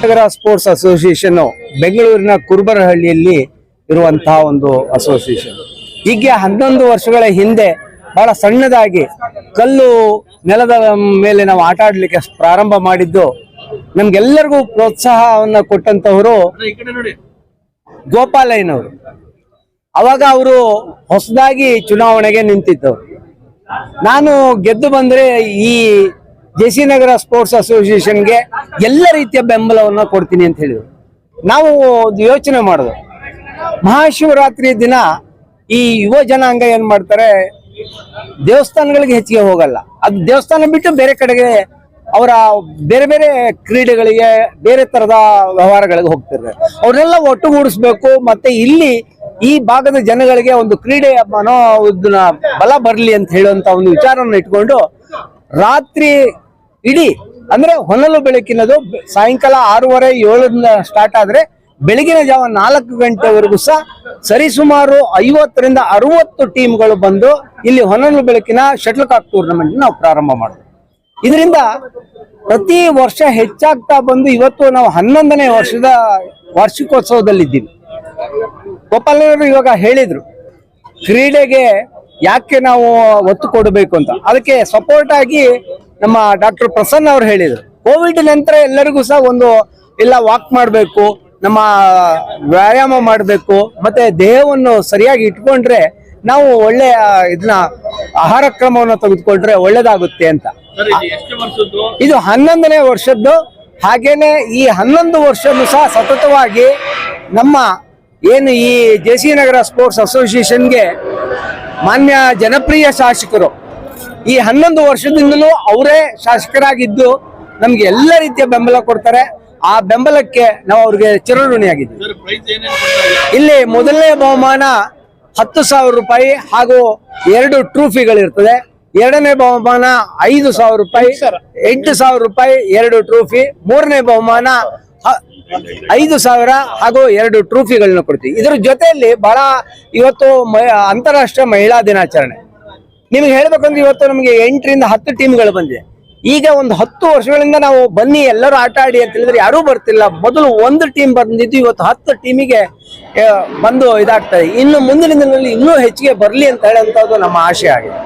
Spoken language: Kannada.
ಕರ್ನಾಟಕ ಸ್ಪೋರ್ಟ್ಸ್ ಅಸೋಸಿಯೇಷನ್ ಬೆಂಗಳೂರಿನ ಕುರುಬರಹಳ್ಳಿಯಲ್ಲಿ ಇರುವಂತಹ ಒಂದು ಅಸೋಸಿಯೇಷನ್. ಹೀಗೆ ಹನ್ನೊಂದು ವರ್ಷಗಳ ಹಿಂದೆ ಬಹಳ ಸಣ್ಣದಾಗಿ ಕಲ್ಲು ನೆಲದ ಮೇಲೆ ನಾವು ಆಟ ಆಡ್ಲಿಕ್ಕೆ ಪ್ರಾರಂಭ ಮಾಡಿದ್ದು, ನಮ್ಗೆಲ್ಲರಿಗೂ ಪ್ರೋತ್ಸಾಹವನ್ನ ಕೊಟ್ಟಂತವರು ಗೋಪಾಲಯ್ಯನವರು. ಅವಾಗ ಅವರು ಹೊಸದಾಗಿ ಚುನಾವಣೆಗೆ ನಿಂತಿದ್ದವರು ನಾನು ಗೆದ್ದು ಬಂದ್ರೆ ಈ ಜೆ ಸಿ ನಗರ ಸ್ಪೋರ್ಟ್ಸ್ ಅಸೋಸಿಯೇಷನ್ಗೆ ಎಲ್ಲ ರೀತಿಯ ಬೆಂಬಲವನ್ನು ಕೊಡ್ತೀನಿ ಅಂತ ಹೇಳಿದ್ರು. ನಾವು ಯೋಚನೆ ಮಾಡೋದು. ಮಹಾಶಿವರಾತ್ರಿ ದಿನ ಈ ಯುವ ಜನಾಂಗ ಏನ್ ಮಾಡ್ತಾರೆ? ದೇವಸ್ಥಾನಗಳಿಗೆ ಹೆಚ್ಚಿಗೆ ಹೋಗಲ್ಲ. ಅದು ದೇವಸ್ಥಾನ ಬಿಟ್ಟು ಬೇರೆ ಕಡೆಗೆ ಅವರ ಬೇರೆ ಬೇರೆ ಕ್ರೀಡೆಗಳಿಗೆ, ಬೇರೆ ತರದ ವ್ಯವಹಾರಗಳಿಗೆ ಹೋಗ್ತಿರ್ತಾರೆ. ಅವ್ರನ್ನೆಲ್ಲ ಒಟ್ಟುಗೂಡಿಸ್ಬೇಕು, ಮತ್ತೆ ಇಲ್ಲಿ ಈ ಭಾಗದ ಜನಗಳಿಗೆ ಒಂದು ಕ್ರೀಡೆಯ ಮನೋ ಬಲ ಬರಲಿ ಅಂತ ಹೇಳುವಂತ ಒಂದು ವಿಚಾರವನ್ನು ಇಟ್ಕೊಂಡು ರಾತ್ರಿ ಇಡೀ ಅಂದ್ರೆ ಹೊನಲು ಬೆಳಕಿನದು ಸಾಯಂಕಾಲ ಆರೂವರೆ, ಏಳರಿಂದ ಸ್ಟಾರ್ಟ್ ಆದ್ರೆ ಬೆಳಗಿನ ಜಾವ ನಾಲ್ಕು ಗಂಟೆವರೆಗೂ ಸಹ ಸರಿಸುಮಾರು ಐವತ್ತರಿಂದ ಅರವತ್ತು ಟೀಮ್ಗಳು ಬಂದು ಇಲ್ಲಿ ಹೊನಲು ಬೆಳಕಿನ ಶಟಲ್ ಕಾಕ್ ಟೂರ್ನಮೆಂಟ್ ನಾವು ಪ್ರಾರಂಭ ಮಾಡಿದ್ವಿ ಇದರಿಂದ ಪ್ರತಿ ವರ್ಷ ಹೆಚ್ಚಾಗ್ತಾ ಬಂದು ಇವತ್ತು ನಾವು ಹನ್ನೊಂದನೇ ವರ್ಷದ ವಾರ್ಷಿಕೋತ್ಸವದಲ್ಲಿದ್ದೀವಿ. ಗೋಪಾಲನವರು ಇವಾಗ ಹೇಳಿದ್ರು, ಕ್ರೀಡೆಗೆ ಯಾಕೆ ನಾವು ಒತ್ತು ಕೊಡಬೇಕು ಅಂತ? ಅದಕ್ಕೆ ಸಪೋರ್ಟ್ ಆಗಿ ನಮ್ಮ ಡಾಕ್ಟರ್ ಪ್ರಸನ್ನ ಅವರು ಹೇಳಿದರು. ಕೋವಿಡ್ ನಂತರ ಎಲ್ಲರಿಗೂ ಸಹ ಒಂದು ಇಲ್ಲ ವಾಕ್ ಮಾಡಬೇಕು ನಮ್ಮ ವ್ಯಾಯಾಮ ಮಾಡಬೇಕು ಮತ್ತೆ ದೇಹವನ್ನು ಸರಿಯಾಗಿ ಇಟ್ಕೊಂಡ್ರೆ ನಾವು ಒಳ್ಳೆಯ ಇದನ್ನ ಆಹಾರ ಕ್ರಮವನ್ನು ತೆಗೆದುಕೊಂಡ್ರೆ ಒಳ್ಳೇದಾಗುತ್ತೆ ಅಂತ. ಇದು ಹನ್ನೊಂದನೇ ವರ್ಷದ್ದು. ಹಾಗೇನೆ ಈ ಹನ್ನೊಂದು ವರ್ಷನೂ ಸಹ ಸತತವಾಗಿ ನಮ್ಮ ಏನು ಈ ಜೆ ಸಿ ನಗರ ಸ್ಪೋರ್ಟ್ಸ್ ಅಸೋಸಿಯೇಷನ್ಗೆ ಮಾನ್ಯ ಜನಪ್ರಿಯ ಶಾಸಕರು. ಈ ಹನ್ನೊಂದು ವರ್ಷದಿಂದಲೂ ಅವರೇ ಶಾಸಕರಾಗಿದ್ದು ನಮ್ಗೆ ಎಲ್ಲ ರೀತಿಯ ಬೆಂಬಲ ಕೊಡ್ತಾರೆ. ಆ ಬೆಂಬಲಕ್ಕೆ ನಾವು ಅವ್ರಿಗೆ ಚಿರಋಣಿಯಾಗಿದ್ದೀವಿ? ಇಲ್ಲಿ ಮೊದಲನೇ ಬಹುಮಾನ ಹತ್ತು ಸಾವಿರ ರೂಪಾಯಿ ಹಾಗೂ ಎರಡು ಟ್ರೋಫಿಗಳಿರ್ತದೆ ಎರಡನೇ ಬಹುಮಾನ ಐದು ಸಾವಿರ ರೂಪಾಯಿ ಎಂಟು ಸಾವಿರ ರೂಪಾಯಿ ಎರಡು ಟ್ರೋಫಿ ಮೂರನೇ ಬಹುಮಾನ ಐದು ಸಾವಿರ ಹಾಗೂ ಎರಡು ಟ್ರೋಫಿಗಳನ್ನ ಕೊಡ್ತೀವಿ. ಇದರ ಜೊತೆಯಲ್ಲಿ ಬಹಳ ಇವತ್ತು ಅಂತಾರಾಷ್ಟ್ರೀಯ ಮಹಿಳಾ ದಿನಾಚರಣೆ. ನಿಮ್ಗೆ ಹೇಳ್ಬೇಕಂದ್ರೆ ಇವತ್ತು ನಮಗೆ ಎಂಟರಿಂದ ಹತ್ತು ಟೀಮ್ಗಳು ಬಂದಿದೆ ಈಗ ಒಂದು ಹತ್ತು ವರ್ಷಗಳಿಂದ ನಾವು ಬನ್ನಿ, ಎಲ್ಲರೂ ಆಟ ಆಡಿ ಅಂತ ಹೇಳಿದ್ರೆ ಯಾರೂ ಬರ್ತಿಲ್ಲ. ಮೊದಲು ಒಂದು ಟೀಮ್ ಬಂದಿದ್ದು ಇವತ್ತು ಹತ್ತು ಟೀಮಿಗೆ ಬಂದು ಇದಾಗ್ತದೆ ಇನ್ನು ಮುಂದಿನ ದಿನಗಳಲ್ಲಿ ಇನ್ನೂ ಹೆಚ್ಚಿಗೆ ಬರಲಿ ಅಂತ ಹೇಳುವಂಥದ್ದು ನಮ್ಮ ಆಶೆ ಆಗಿದೆ.